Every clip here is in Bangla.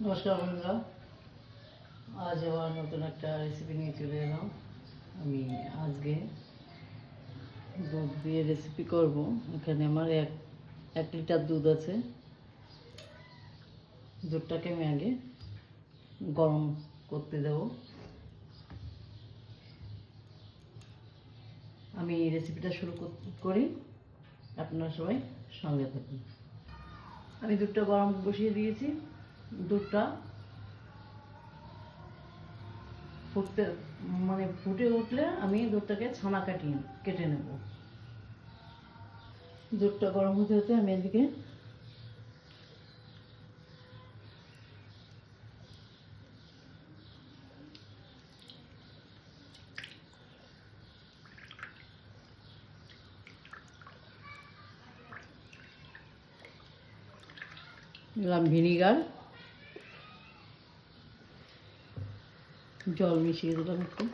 নমস্কার বন্ধুরা। আজ আবার নতুন একটা রেসিপি নিয়ে চলে এলাম। আমি আজকে দুধ দিয়ে রেসিপি করব। এখানে আমার এক এক লিটার দুধ আছে। দুধটাকে আমি আগে গরম করতে দেব। আমি রেসিপিটা শুরু কর- আপনারা সবাই সঙ্গে থাকুন। আমি দুধটা গরম বসিয়ে দিয়েছি। দুধটা ফুটতে মানে ফুটে উঠলে আমি দুধটাকে ছানা কাটিয়ে, কেটে নেব। দুধটা গরম হতে হতে আমি এদিকে দিলাম ভিনিগার। জল মিশিয়ে দিলাম একটু।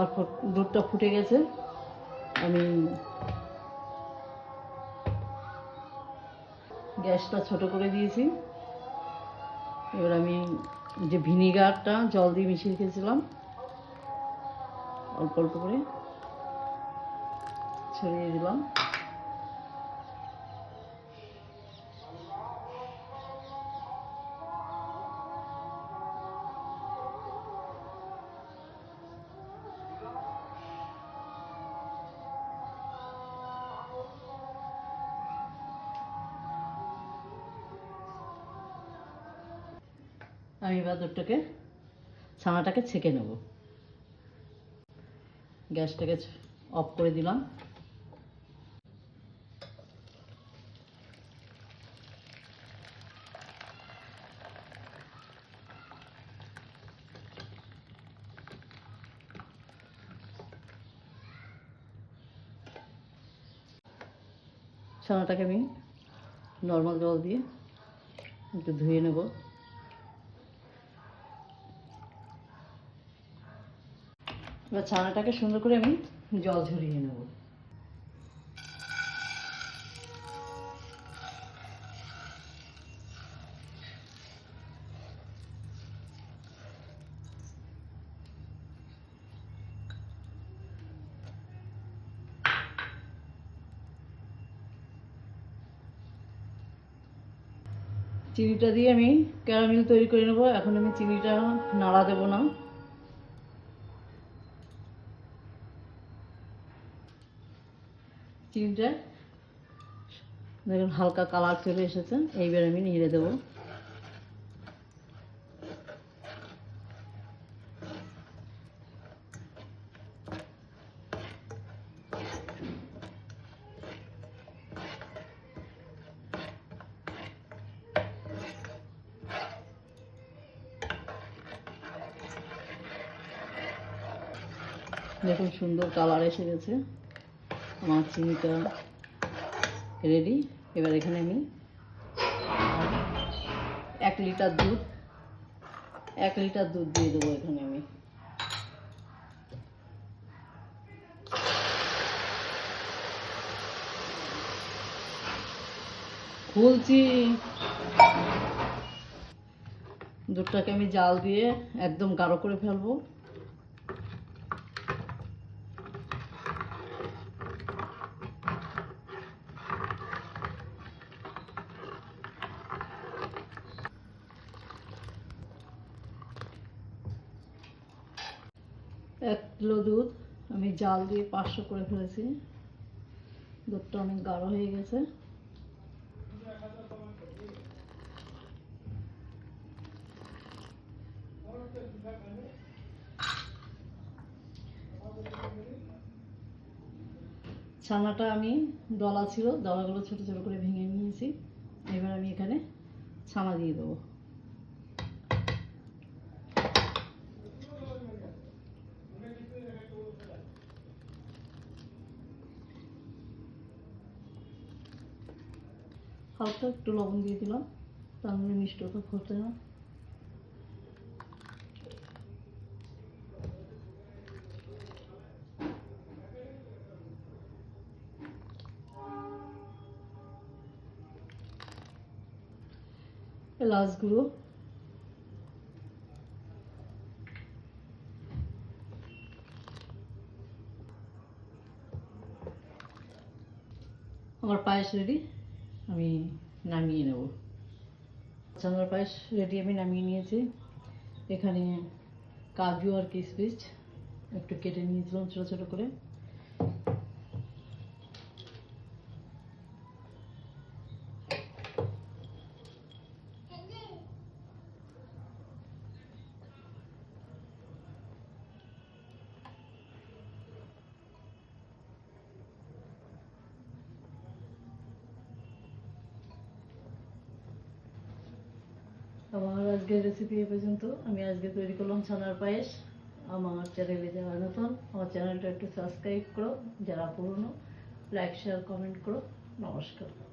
অল্প দুধটা ফুটে গেছে। আমি গ্যাসটা ছোট করে দিয়েছি। এবার আমি যে ভিনিগারটা জল দিয়ে মিশিয়ে রেখেছিলাম, অল্প অল্প করে ছড়িয়ে দিলাম। আমি এবার দুধটাকে, ছানাটাকে ছেঁকে নেব। গ্যাসটাকে অফ করে দিলাম। ছানাটাকে আমি নর্মাল জল দিয়ে একটু ধুয়ে নেব। এবার ছানাটাকে সুন্দর করে আমি জল ঝরিয়ে নেব। চিনিটা দিয়ে আমি ক্যারামেল তৈরি করে নেব। এখন আমি চিনিটা নাড়া দেবো না। চিনিটা দেখুন হালকা কালার চলে এসেছে, এইবার আমি নেড়ে দেবো। দেখুন সুন্দর কালার এসে গেছে। আমার চিনিটা রেডি এবার এখানে আমি এক লিটার দুধ, এক লিটার দুধ দিয়ে দেবো এখানে আমি। খুলছি। দুধটাকে আমি জাল দিয়ে একদম গাঢ় করে ফেলব। এক কিলো দুধ আমি জাল দিয়ে পাঁচশো করে ফেলেছি। দুধটা অনেক গাঢ় হয়ে গেছে। ছানাটা আমি দলা ছিল, দলাগুলো ছোট ছোট করে ভেঙে নিয়েছি। এবার আমি এখানে ছানা দিয়ে দেবো। হালকা একটু লবণ দিয়ে দিলাম। তাহলে মিষ্টিটা হতে না। এলাচ আমার পায়েস রেডি। আমি নামিয়ে নেব। চন্দ্র পায়েস রেডি আমি নামিয়ে নিয়েছি। এখানে কাজু আর কিশমিশ একটু কেটে নিয়েছিলাম ছোটো ছোটো করে। আমার আজকের রেসিপি এ পর্যন্ত আমি আজকে তৈরি করলাম ছানার পায়েস। আমার চ্যানেলে যারা নতুন, আমার চ্যানেলটা একটু সাবস্ক্রাইব করো। যারা পুরনো লাইক শেয়ার কমেন্ট করো। নমস্কার।